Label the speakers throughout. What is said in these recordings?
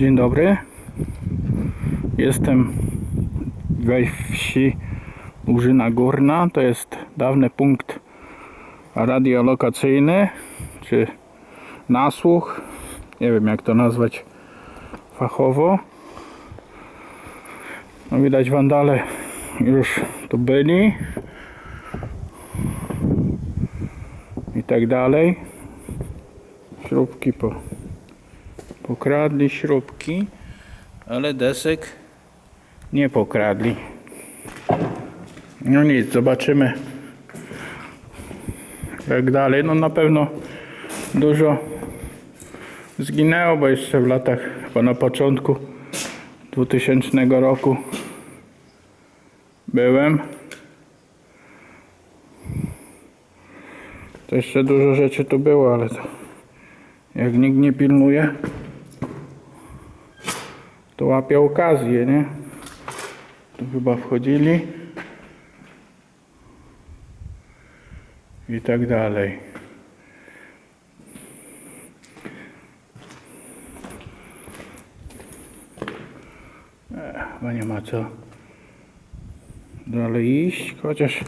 Speaker 1: Dzień dobry. Jestem we wsi Łużyna Górna. To jest dawny punkt radiolokacyjny, czy nasłuch. Nie wiem jak to nazwać fachowo. No widać wandale już tu byli. I tak dalej. Śrubki po Pokradli śrubki, ale desek nie pokradli. No nic, zobaczymy jak dalej. No na pewno dużo zginęło, bo jeszcze w latach, chyba na początku 2000 roku byłem. To jeszcze dużo rzeczy tu było, ale to jak nikt nie pilnuje, to łapie okazję, nie? Tu chyba wchodzili i tak dalej. E, Chyba nie ma co dalej iść, chociaż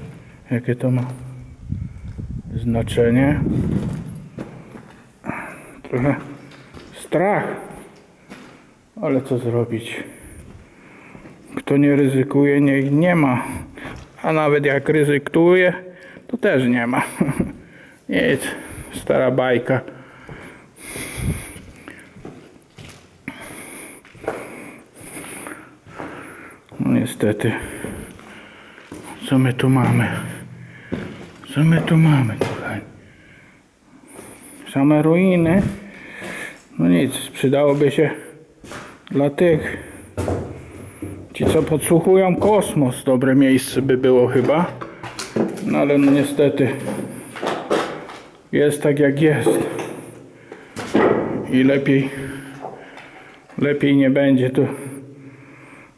Speaker 1: jakie to ma znaczenie. Trochę strach. Ale co zrobić? Kto nie ryzykuje, niech nie ma. A nawet jak ryzykuje, to też nie ma. Nic. Stara bajka. No niestety. Co my tu mamy? Co my tu mamy, kochani? Same ruiny. No nic, przydałoby się dla tych, ci co podsłuchują kosmos, dobre miejsce by było chyba. No ale no niestety jest tak jak jest. I lepiej, lepiej nie będzie. Tu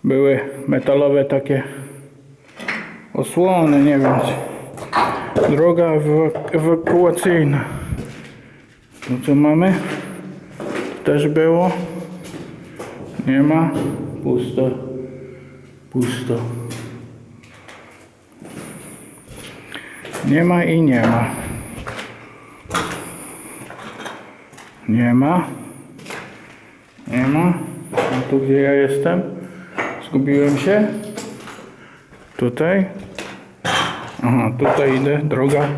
Speaker 1: były metalowe takie osłony, nie wiem. Droga ewa- ewakuacyjna. No co mamy? Też było. Nie ma. Pusto. Pusto. Nie ma i nie ma. Nie ma. Nie ma. A tu gdzie ja jestem? Zgubiłem się. Tutaj. Aha, tutaj idę. Droga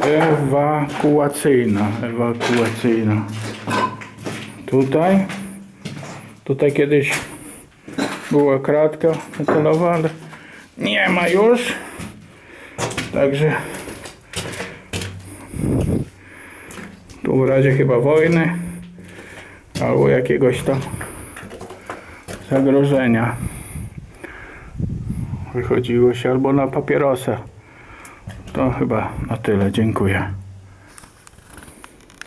Speaker 1: ewakuacyjna. Ewakuacyjna. Tutaj. Tutaj kiedyś była kratka metalowa, nie ma już. Także tu w razie chyba wojny albo jakiegoś tam zagrożenia wychodziło się albo na papierosa. To chyba na tyle. Dziękuję.